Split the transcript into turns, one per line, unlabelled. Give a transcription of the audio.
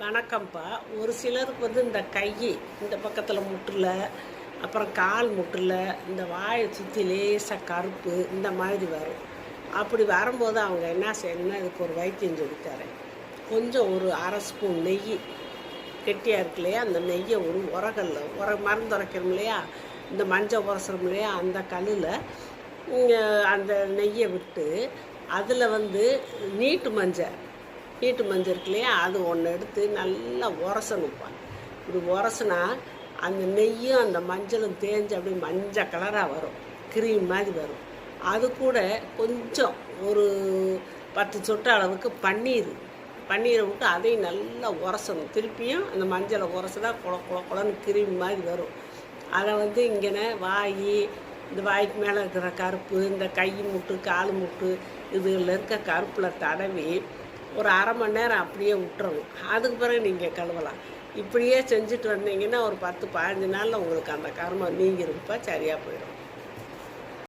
வணக்கம்ப்பா. ஒரு சிலருக்கு வந்து இந்த கை இந்த பக்கத்தில் முட்டில் அப்புறம் கால் முட்டில் இந்த வாயை சுற்றி லேசாக கருப்பு இந்த மாதிரி வரும். அப்படி வரும்போது அவங்க என்ன செய்யணும்னா இதுக்கு ஒரு வைத்தியம் சொல்லித்தரேன் கொஞ்சம் ஒரு அரை ஸ்பூன் நெய். கெட்டியாக இருக்கு இல்லையா? அந்த நெய்யை ஒரு உரகல்ல உர மருந்து உரைக்கிறோம் இல்லையா? இந்த மஞ்சள் உரசுறோம் இல்லையா? அந்த கல்லில் அந்த நெய்யை விட்டு அதில் வந்து நீட்டு மஞ்சள். ஹீட்டு மஞ்சள் இருக்கு இல்லையா? அது ஒன்று எடுத்து நல்லா உரசணும்ப்பா இப்படி உரசுனா அந்த நெய்யும் அந்த மஞ்சளும் தேஞ்சு அப்படியே மஞ்சள் கலராக வரும். கிரீம் மாதிரி வரும். அது கூட கொஞ்சம் ஒரு பத்து சொட்டு அளவுக்கு பன்னீர். பன்னீரை விட்டு அதையும் நல்லா உரசணும். திருப்பியும் அந்த மஞ்சளை உரசுனா குள குள குளன்னு கிருமி மாதிரி வரும். அதை வந்து இங்கேன வாய் இந்த வாய்க்கு மேலே இருக்கிற கருப்பு இந்த கை முட்டு கால் முட்டு இதில் இருக்க கருப்பில் தடவி ஒரு அரை மணி நேரம் அப்படியே விட்டுறணும். அதுக்கு பிறகு நீங்கள் கழுவலாம். இப்படியே செஞ்சுட்டு வந்தீங்கன்னா ஒரு பத்து பதினஞ்சு நாளில் உங்களுக்கு அந்த கர்மம் நீங்கிருப்பா சரியாக போயிடும்.